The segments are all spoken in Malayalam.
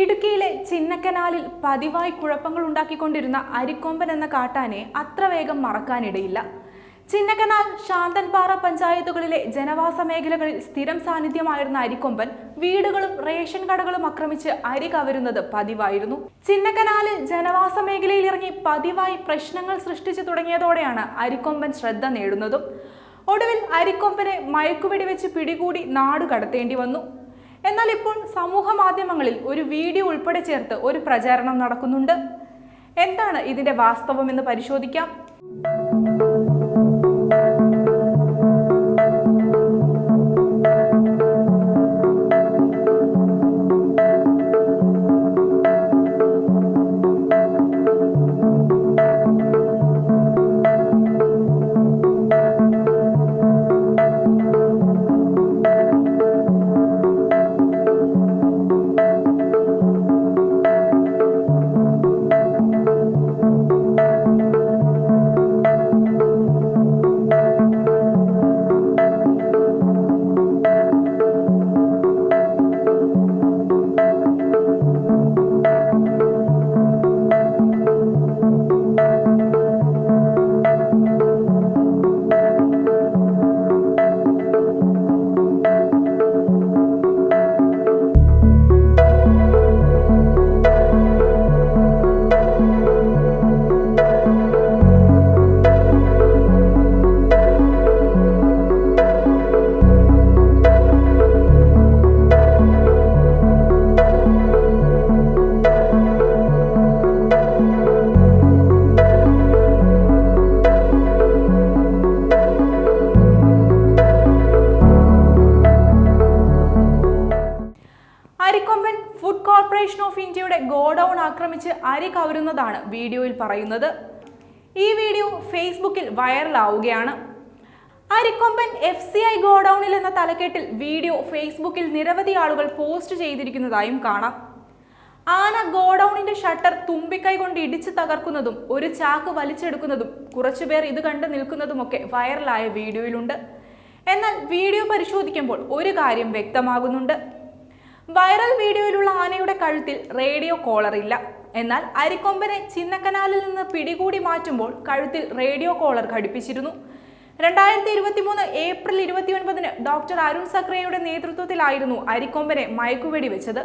ഇടുക്കിയിലെ ചിന്നക്കനാലിൽ പതിവായി കുഴപ്പങ്ങൾ ഉണ്ടാക്കിക്കൊണ്ടിരുന്ന അരിക്കൊമ്പൻ എന്ന കാട്ടാനെ അത്ര വേഗം മറക്കാനിടയില്ല. ചിന്നക്കനാൽ ശാന്തൻപാറ പഞ്ചായത്തുകളിലെ ജനവാസ മേഖലകളിൽ സ്ഥിരം സാന്നിധ്യമായിരുന്ന അരിക്കൊമ്പൻ വീടുകളും റേഷൻ കടകളും ആക്രമിച്ച് അരി കവരുന്നത് പതിവായിരുന്നു. ചിന്നക്കനാലിൽ ജനവാസ മേഖലയിൽ ഇറങ്ങി പതിവായി പ്രശ്നങ്ങൾ സൃഷ്ടിച്ചു തുടങ്ങിയതോടെയാണ് അരിക്കൊമ്പൻ ശ്രദ്ധ നേടുന്നതും. ഒടുവിൽ അരിക്കൊമ്പനെ മയക്കുവെടി വെച്ച് പിടികൂടി നാട് കടത്തേണ്ടി വന്നു. എന്നാൽ ഇപ്പോൾ സമൂഹ മാധ്യമങ്ങളിൽ ഒരു വീഡിയോ ഉൾപ്പെടെ ചേർത്ത് ഒരു പ്രചാരണം നടക്കുന്നുണ്ട്. എന്താണ് ഇതിന്റെ വാസ്തവം എന്ന് പരിശോധിക്കാം. ഇന്ത്യയുടെ ഗോഡൌൺ ആക്രമിച്ച് അരി കവരുന്നതാണ് വീഡിയോയിൽ പറയുന്നത്. ഈ വീഡിയോ ഫേസ്ബുക്കിൽ വൈറലാവുകയാണ്. അരിക്കൊമ്പൻ എഫ് സി ഐ ഗോഡൌണിൽ എന്ന തലക്കെട്ടിൽ വീഡിയോ ഫേസ്ബുക്കിൽ നിരവധി ആളുകൾ പോസ്റ്റ് ചെയ്തിരിക്കുന്നതായും കാണാം. ആന ഗോഡൌണിന്റെ ഷട്ടർ തുമ്പിക്കൈ കൊണ്ട് ഇടിച്ചു തകർക്കുന്നതും ഒരു ചാക്ക് വലിച്ചെടുക്കുന്നതും കുറച്ചുപേർ ഇത് കണ്ട് നിൽക്കുന്നതുമൊക്കെ വൈറലായ വീഡിയോയിലുണ്ട്. എന്നാൽ വീഡിയോ പരിശോധിക്കുമ്പോൾ ഒരു കാര്യം വ്യക്തമാകുന്നുണ്ട്. വൈറൽ വീഡിയോയിലുള്ള ആനയുടെ കഴുത്തിൽ റേഡിയോ കോളർ ഇല്ല. എന്നാൽ അരിക്കൊമ്പനെ ചിന്നക്കനാലിൽ നിന്ന് പിടികൂടി മാറ്റുമ്പോൾ കഴുത്തിൽ റേഡിയോ കോളർ ഘടിപ്പിച്ചിരുന്നു. രണ്ടായിരത്തി ഇരുപത്തി മൂന്ന് ഏപ്രിൽ ഇരുപത്തിയൊൻപതിന് ഡോക്ടർ അരുൺ സക്രയുടെ നേതൃത്വത്തിലായിരുന്നു അരിക്കൊമ്പനെ മയക്കുവെടി വെച്ചത്.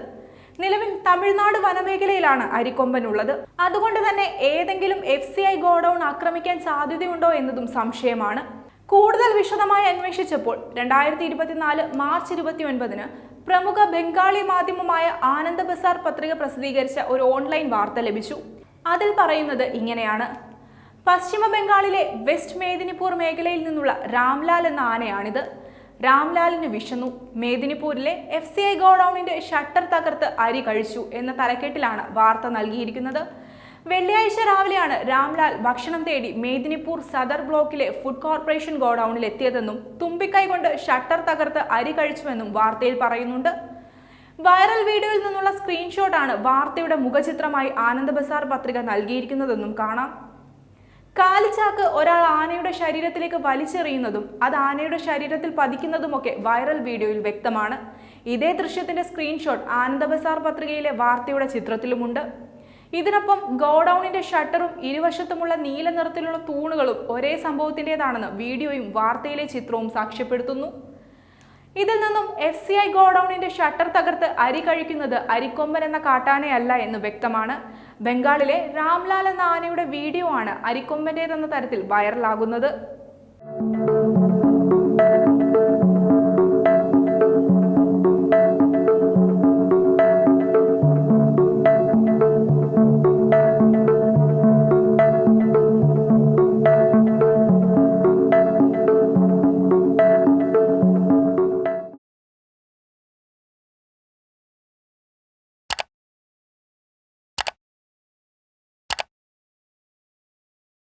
നിലവിൽ തമിഴ്നാട് വനമേഖലയിലാണ് അരിക്കൊമ്പൻ ഉള്ളത്. അതുകൊണ്ട് തന്നെ ഏതെങ്കിലും എഫ് സി ഐ ഗോഡൌൺ ആക്രമിക്കാൻ സാധ്യതയുണ്ടോ എന്നതും സംശയമാണ്. കൂടുതൽ വിശദമായി അന്വേഷിച്ചപ്പോൾ രണ്ടായിരത്തി ഇരുപത്തിനാല് മാർച്ച് ഇരുപത്തി ഒൻപതിന് പ്രമുഖ ബംഗാളി മാധ്യമമായ ആനന്ദ ബസാർ പത്രിക പ്രസിദ്ധീകരിച്ച ഒരു ഓൺലൈൻ വാർത്ത ലഭിച്ചു. അതിൽ പറയുന്നത് ഇങ്ങനെയാണ്. പശ്ചിമ ബംഗാളിലെ വെസ്റ്റ് മേദിനിപൂർ മേഖലയിൽ നിന്നുള്ള രാംലാൽ എന്ന ആനയാണിത്. രാംലാലിന് വിഷന്നു മേദിനിപൂരിലെ എഫ് സി ഐ ഗോഡൌണിന്റെ ഷട്ടർ തകർത്ത് അരി കഴിച്ചു എന്ന തലക്കെട്ടിലാണ് വാർത്ത നൽകിയിരിക്കുന്നത്. വെള്ളിയാഴ്ച രാവിലെയാണ് രാംലാൽ ഭക്ഷണം തേടി മേദിനിപൂർ സദർ ബ്ലോക്കിലെ ഫുഡ് കോർപ്പറേഷൻ ഗോഡൌണിൽ എത്തിയതെന്നും തുമ്പിക്കൈ കൊണ്ട് ഷട്ടർ തകർത്ത് അരി കഴിച്ചുവെന്നും വാർത്തയിൽ പറയുന്നുണ്ട്. വൈറൽ വീഡിയോയിൽ നിന്നുള്ള സ്ക്രീൻഷോട്ടാണ് വാർത്തയുടെ മുഖചിത്രമായി ആനന്ദ ബസാർ പത്രിക നൽകിയിരിക്കുന്നതെന്നും കാണാം. കാലിച്ചാക്ക് ഒരാൾ ആനയുടെ ശരീരത്തിലേക്ക് വലിച്ചെറിയുന്നതും അത് ആനയുടെ ശരീരത്തിൽ പതിക്കുന്നതുമൊക്കെ വൈറൽ വീഡിയോയിൽ വ്യക്തമാണ്. ഇതേ ദൃശ്യത്തിന്റെ സ്ക്രീൻഷോട്ട് ആനന്ദ ബസാർ പത്രികയിലെ വാർത്തയുടെ ചിത്രത്തിലുമുണ്ട്. ഇതിനൊപ്പം ഗോഡൌണിന്റെ ഷട്ടറും ഇരുവശത്തുമുള്ള നീല നിറത്തിലുള്ള തൂണുകളും ഒരേ സംഭവത്തിന്റെതാണെന്ന് വീഡിയോയും വാർത്തയിലെ ചിത്രവും സാക്ഷ്യപ്പെടുത്തുന്നു. ഇതിൽ നിന്നും എഫ് സി ഐ ഗോഡൌണിന്റെ ഷട്ടർ തകർത്ത് അരി കഴിക്കുന്നത് അരിക്കൊമ്പൻ എന്ന കാട്ടാനയല്ല എന്ന് വ്യക്തമാണ്. ബംഗാളിലെ രാംലാൽ എന്ന ആനയുടെ വീഡിയോ ആണ് അരിക്കൊമ്പന്റേതെന്ന തരത്തിൽ വൈറലാകുന്നത്.